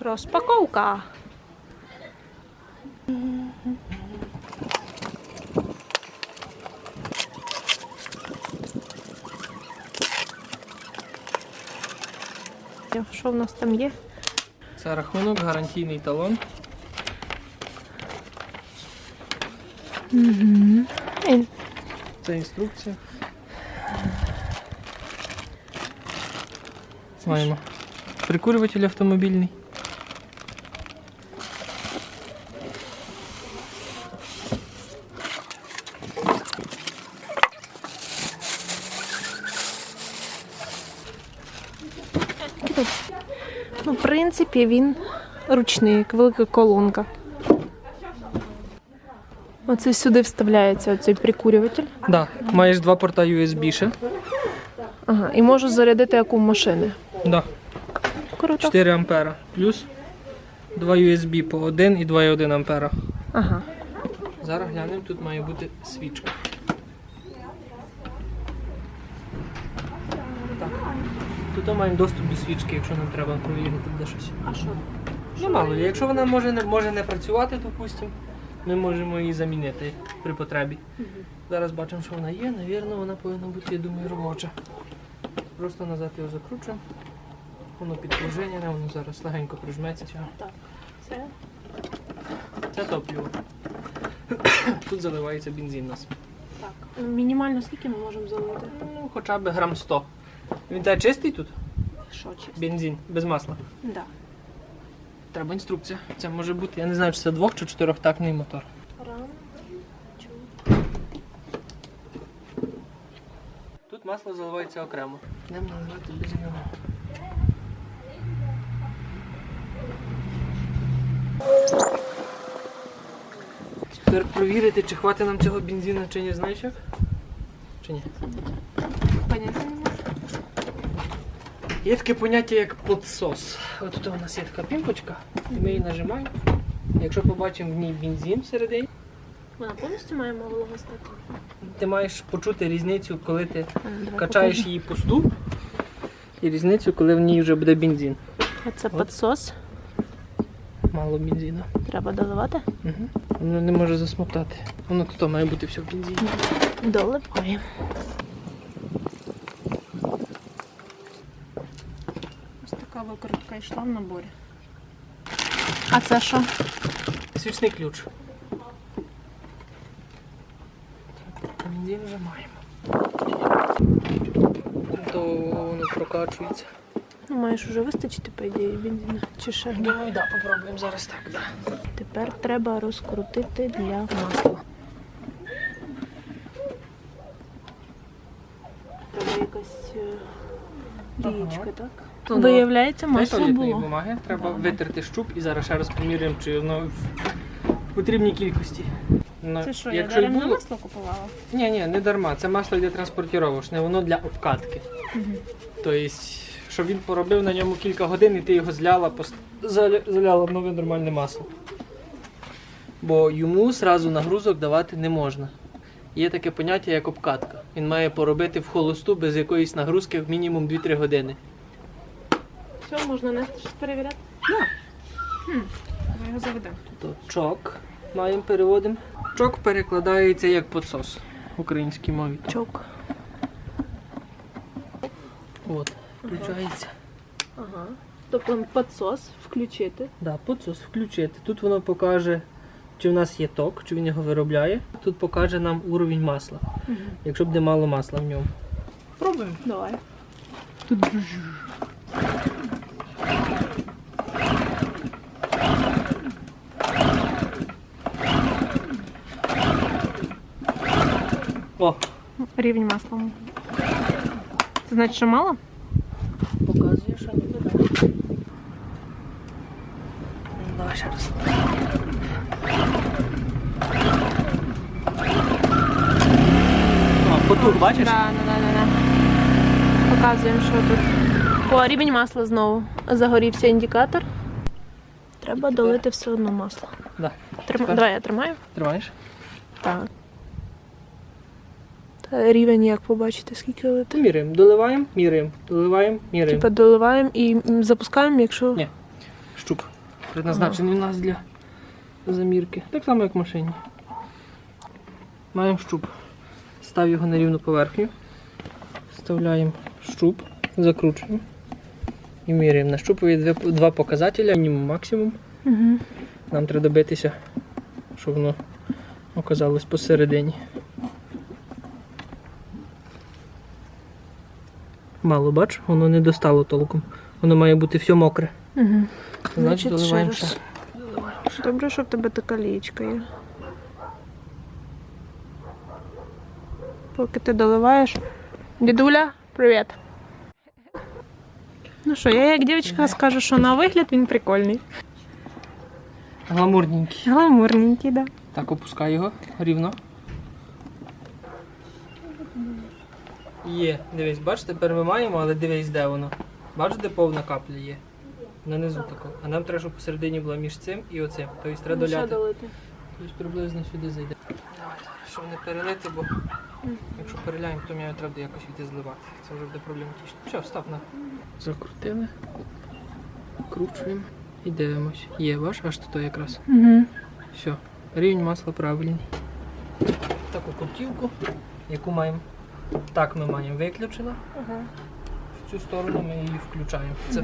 Розпаковка. Що в нас там є? Це рахунок, гарантійний талон. Ей, Це інструкція. Маємо прикурюватель автомобільний. Ну, в принципі, він ручний, як велика колонка. Оце сюди вставляється оцей прикурюватель. Да, маєш два порта USB ще. Ага, і можу зарядити як у машини. Да, Круто. 4 ампера. Плюс 2 USB по 1 і 2,1 ампера. Ага. Зараз глянемо, тут має бути свічка. Тут маємо доступ до свічки, якщо нам треба провірити де щось. А що? Ну, мало якщо вона може не, може не працювати, допустимо, ми можемо її замінити при потребі. Зараз бачимо, що вона є, навірно, вона повинна бути, я думаю, робоча. Просто назад його закручуємо. Воно підпружинене, воно зараз легенько прижметься. Так. Це Це топливо. Тут заливається бензин у нас. так. Мінімально скільки ми можемо залити? Ну, хоча б грам 100. Він тебе чистий тут? Що чисто? Бензин, без масла. Да. Треба інструкція. Це може бути, я не знаю, чи це двох чи чотирьохтактний мотор. Рам. Тут масло заливається окремо. Йдемо наливати без нього. Тепер провірити, чи хватить нам цього бензину, чи ні, знаєш як? Чи ні? Понятно не. Є таке поняття як підсос. От тут у нас є така пімпочка, і ми її нажимаємо. Якщо побачимо в ній бензин всередині, Вона повністю має малого стати. ти маєш почути різницю, коли ти Давай качаєш її пусту, і різницю, коли в ній вже буде бензин. А це підсос. Мало бензину. Треба доливати. Угу. Воно не може засмоктати. Воно тут має бути все в бензині. Доливаємо. Ось така викрутка йшла в наборі. А це що? Свічний ключ. Бензин вже маємо. То воно прокачується. Ну, маєш уже вистачити, по ідеї, бензину. Чи ще? Думаю, да, попробуємо зараз так. Да. Тепер треба розкрутити для масла. Треба якась е, Ага. так? То, Виявляється, масло було. бумаги. Треба витерти щуп і зараз ще раз поміряємо, чи воно в потрібній кількості. Ну, Це що, я якщо й даремно було... масло купувала? Ні, ні, не дарма. Це масло для транспортіровочне, воно для обкатки. Тобто, щоб він поробив на ньому кілька годин і ти його зляла, пос- заля- заляла в нове нормальне масло. Бо йому зразу нагрузок давати не можна. Є таке поняття, як обкатка. Він має поробити в холосту без якоїсь нагрузки в мінімум 2-3 години. Все, можна нести щось перевіряти? Да. Хм. Ми його заведемо. То чок маємо переводимо. Чок перекладається як подсос в українській мові. Чок. От, включається. Ага. Тобто підсос включити. Да, подсос включити. Тут воно покаже, чи в нас є ток, чи він його виробляє. Тут покаже нам уровень масла, Угу. якщо буде мало масла в ньому. Пробуємо. Давай. Тут О, Рівень масла. Це значить, що мало? показує, що так. Ну, Давай ще раз. О, потух, бачиш? Да, да, да, да, да. Показуємо, що тут. О, рівень масла знову. Загорівся індикатор. Треба долити все одно масло. Да. Тепер. Давай я тримаю. Тримаєш? Так. Та рівень як побачити, скільки лити. Міряємо, доливаємо, міряємо, доливаємо, міряємо. Типа доливаємо і запускаємо, якщо. Ні. Щуп. Предназначений у нас для замірки. Так само, як в машині. Маємо щуп. Став його на рівну поверхню. Вставляємо щуп, закручуємо. І міряємо. На щупові дві- два показателя, мінімум максимум. Угу. Нам треба добитися, щоб воно оказалось посередині. Мало, бач, воно не достало толком. Воно має бути все мокре. Угу. Значить, доливаємо ще. Добре, що в тебе така лічка є. Поки ти доливаєш. Дідуля, привіт. Ну що, я як дівчинка скажу, що на вигляд він прикольний. Гламурненький. Гламурненький, да. Так, опускай його рівно. Є, дивись, бач, тепер ми маємо, але дивись, де воно. Бач, де повна капля є. Нанизу тако. А нам треба, щоб посередині була між цим і оцим. Тобто треба доляти. Тобто приблизно сюди зайде. Давай, щоб не перелити, бо якщо переляємо, то мені треба якось йти зливати. Це вже буде проблематично. Все, став на. Закрутили. Кручуємо і дивимось. Є, ваш, аж тут якраз. Угу. Все, рівень масла правильний. Таку кутівку, яку маємо. Так ми маємо виключено. Ага. Цю сторону ми її включаємо. Це,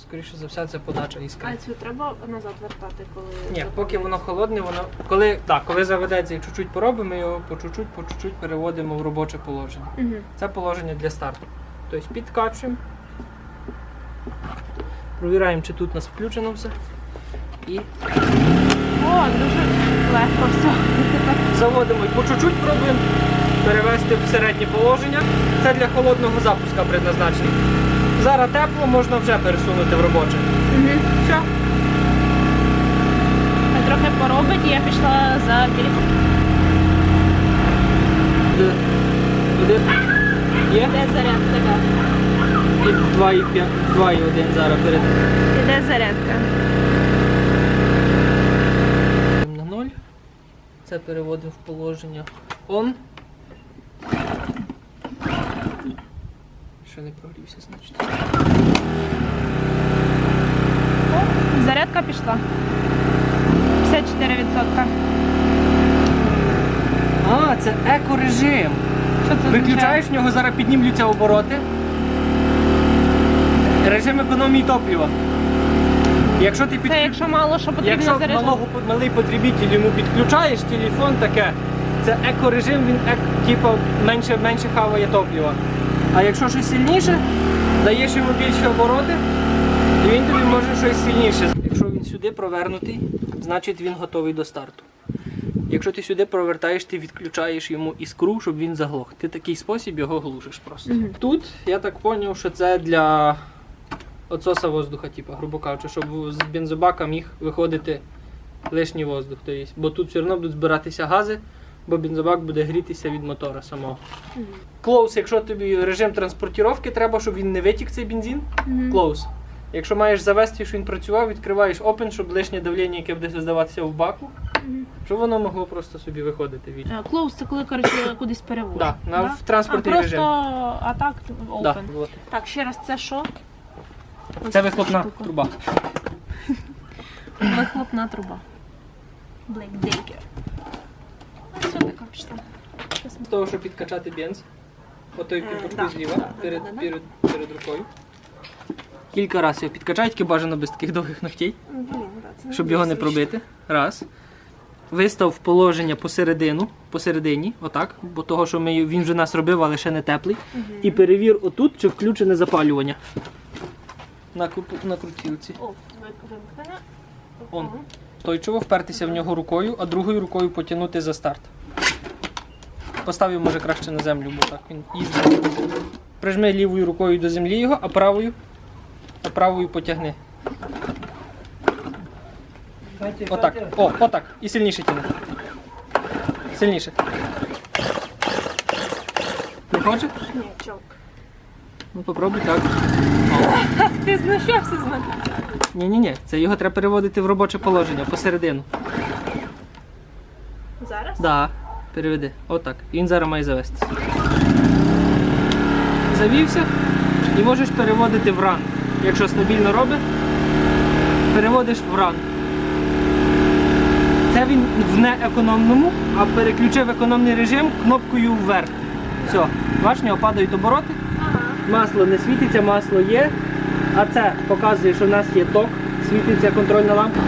скоріше за все, це подача іскри. А цю треба назад вертати, коли. Ні, поки воно холодне, воно. Коли, так, коли заведеться і чуть-чуть поробимо, ми його по чуть-чуть, по чуть-чуть переводимо в робоче положення. Угу. Це положення для старту. Тобто підкачуємо. Провіраємо, чи тут у нас включено все. І О, дуже легко все. заводимо і по чуть-чуть пробуємо перевести в середнє положення. Це для холодного запуска предназначено. Зараз тепло, можна вже пересунути в робоче. Угу. Все. Трохи поробить, і я пішла за телефон. Буде. Є? Іде зарядка, І 2,5, 2,1 зараз перед Іде зарядка. на 0. Це переводимо в положення on. Ще не прогрівся, значить. Зарядка пішла. 54%. А, це екорежим. Що це Виключаєш в нього, зараз піднімлються обороти. Режим економії топлива. Якщо ти під... Це якщо мало що потрібно Якщо заряджати. малого, малий потребитель йому підключаєш телефон таке, це екорежим, він ек, типу, менше, менше хаває топлива. А якщо щось сильніше, даєш йому більші обороти, і він тобі може щось сильніше. Якщо він сюди провернутий, значить він готовий до старту. Якщо ти сюди провертаєш, ти відключаєш йому іскру, щоб він заглох. Ти такий спосіб його глушиш просто. Мгм. Тут я так зрозумів, що це для отсоса воздуха, типу, грубо кажучи, щоб з бензобака міг виходити лишній воздух. Тобто, бо тут все одно будуть збиратися гази, бо бензобак буде грітися від мотора самого. Close, якщо тобі режим транспортування, треба, щоб він не витік цей бензин. Close. Якщо маєш завести, що він працював, відкриваєш Open, щоб лишнє давлення, яке буде здаватися в баку, щоб воно могло просто собі виходити від. Е, Close це коли коротше кудись переводиш. Да, на в а, транспортний просто, режим. а так open. Да, от. Так, ще раз, це що? Ось Це вихлопна штука. труба. Вихлопна труба. Блейк Дейкер. Така пішла. З того, щоб підкачати бенз. Отой Е, піпочку зліва перед, рукою. Кілька разів його підкачай, тільки бажано без таких довгих ногтей, Блін, щоб його не пробити. Раз. Вистав в положення посередину, посередині, отак, бо того, що ми, він вже нас робив, але ще не теплий. І перевір отут, чи включене запалювання. На, на крутілці. О, вимкнення. Он. Стойчиво впертися в нього рукою, а другою рукою потягнути за старт. Поставив, може, краще на землю, бо так він їздить. Прижми лівою рукою до землі його, а правою, а правою потягни. Отак. О, отак. І сильніше тягни. Сильніше. Не хочеш? Ні, чок. Ну попробуй так. Ти знущався з мене. Ні-ні-ні, це його треба переводити в робоче положення посередину. Зараз? Да, переведи. Отак. Він зараз має завестися. Завівся і можеш переводити в ран. Якщо стабільно робить, переводиш в ран. Це він в неекономному, а переключив економний режим кнопкою вверх. Все, бачиш, в нього падають обороти. Масло не світиться, масло є. А це показує, що в нас є ток, світиться контрольна лампа.